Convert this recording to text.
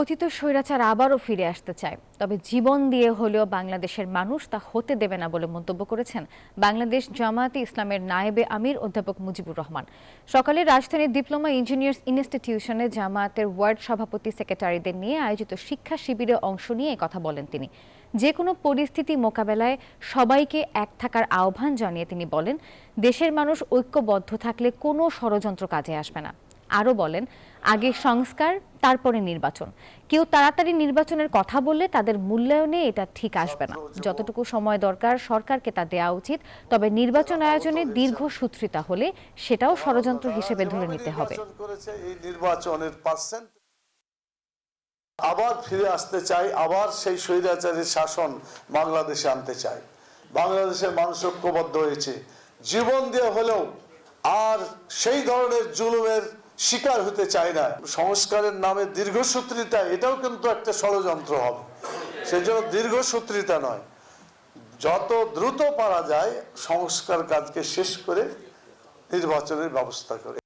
পতিত স্বৈরাচার আবারও ফিরে আসতে চায়। তবে জীবন দিয়ে হলেও বাংলাদেশের মানুষ তা হতে দেবে না বলে মন্তব্য করেছেন বাংলাদেশ জামায়াতে ইসলামের নায়েবে আমির অধ্যাপক মুজিবুর রহমান। সকালে রাজধানীর ডিপ্লোমা ইঞ্জিনিয়ার্স ইনস্টিটিউশনে জামায়াতের ওয়ার্ড সভাপতি সেক্রেটারিদের নিয়ে আয়োজিত শিক্ষা শিবিরে অংশ নিয়ে কথা বলেন তিনি। যে কোনো পরিস্থিতি মোকাবেলায় সবাইকে এক থাকার আহ্বান জানিয়ে তিনি বলেন, দেশের মানুষ ঐক্যবদ্ধ থাকলে কোনো ষড়যন্ত্র কাজে আসবে না। আরও বলেন, আগে সংস্কার, তারপরে নির্বাচন। কেউ তাড়াতাড়ি নির্বাচনের কথা বললে তাদের মূল্যায়নে এটা ঠিক আসবে না। যতটুকু সময় দরকার সরকারকে তা দেওয়া উচিত, তবে নির্বাচন আয়োজনে দীর্ঘসূত্রিতা হলে সেটাও ষড়যন্ত্র হিসেবে ধরে নিতে হবে। আবার ফিরে আসতে চাই, আবার সেই স্বৈরাচারী শাসন বাংলাদেশে আনতে চাই। বাংলাদেশের মানুষ ঐক্যবদ্ধ হয়েছে। জীবন দিয়ে হলেও আর সেই ধরনের জুলুমের শিকার হতে চায় না। সংস্কারের নামে দীর্ঘসূত্রিতা এটাও কিন্তু একটা ষড়যন্ত্র হবে। সেই জন্য দীর্ঘসূত্রিতা নয়। যত দ্রুত পারা যায়, সংস্কার কাজকে শেষ করে নির্বাচনের ব্যবস্থা করে।